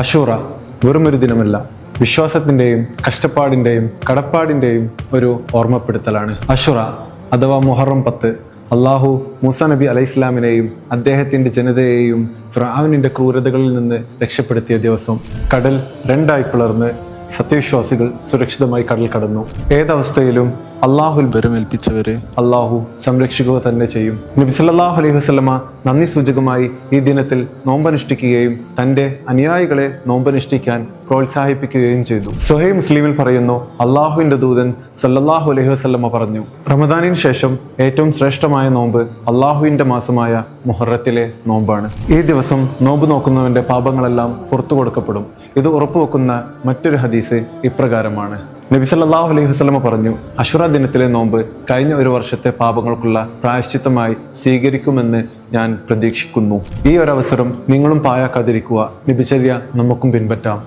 Ashura വെറുമൊരു ദിനമല്ല വിശ്വാസത്തിന്റെയും കഷ്ടപ്പാടിന്റെയും കടപ്പാടിന്റെയും ഒരു ഓർമ്മപ്പെടുത്തലാണ്. അഷുറ അഥവാ മുഹറം പത്ത് അള്ളാഹു മൂസ നബി അലൈഹി ഇസ്ലാമിനെയും അദ്ദേഹത്തിന്റെ ജനതയെയും ഫ്രാവിനിന്റെ ക്രൂരതകളിൽ നിന്ന് രക്ഷപ്പെടുത്തിയ ദിവസം കടൽ രണ്ടായി പിളർന്ന് സത്യവിശ്വാസികൾ സുരക്ഷിതമായി കടൽ കടന്നു. ഏതവസ്ഥയിലും അള്ളാഹുൽ ബരമേൽപ്പിച്ചവരെ അള്ളാഹു സംരക്ഷിക്കുക തന്നെ ചെയ്യും. നബി സല്ലല്ലാഹു അലൈഹി വസല്ലമ നന്ദി സൂചകമായി ഈ ദിനത്തിൽ നോമ്പനുഷ്ഠിക്കുകയും തന്റെ അനുയായികളെ നോമ്പനുഷ്ഠിക്കാൻ പ്രോത്സാഹിപ്പിക്കുകയും ചെയ്തു. സുഹൈ മുസ്ലിമിൽ പറയുന്നു അള്ളാഹുവിന്റെ ദൂതൻ സല്ലല്ലാഹു അലൈഹി വസല്ലമ പറഞ്ഞു റമദാനിന് ശേഷം ഏറ്റവും ശ്രേഷ്ഠമായ നോമ്പ് അള്ളാഹുവിന്റെ മാസമായ മുഹറത്തിലെ നോമ്പാണ്. ഈ ദിവസം നോമ്പ് നോക്കുന്നവന്റെ പാപങ്ങളെല്ലാം പുറത്തു കൊടുക്കപ്പെടും. ഇത് ഉറപ്പുവെക്കുന്ന മറ്റൊരു ഹദീസ് ഇപ്രകാരമാണ്. നബി അലൈഹി വസ്ലമ പറഞ്ഞു അഷുറ ദിനത്തിലെ നോമ്പ് കഴിഞ്ഞ ഒരു വർഷത്തെ പാപങ്ങൾക്കുള്ള പ്രായശ്ചിത്തമായി സ്വീകരിക്കുമെന്ന് ഞാൻ പ്രതീക്ഷിക്കുന്നു. ഈ ഒരവസരം നിങ്ങളും പായാക്കാതിരിക്കുക നബിചര്യ നമുക്കും പിൻപറ്റാം.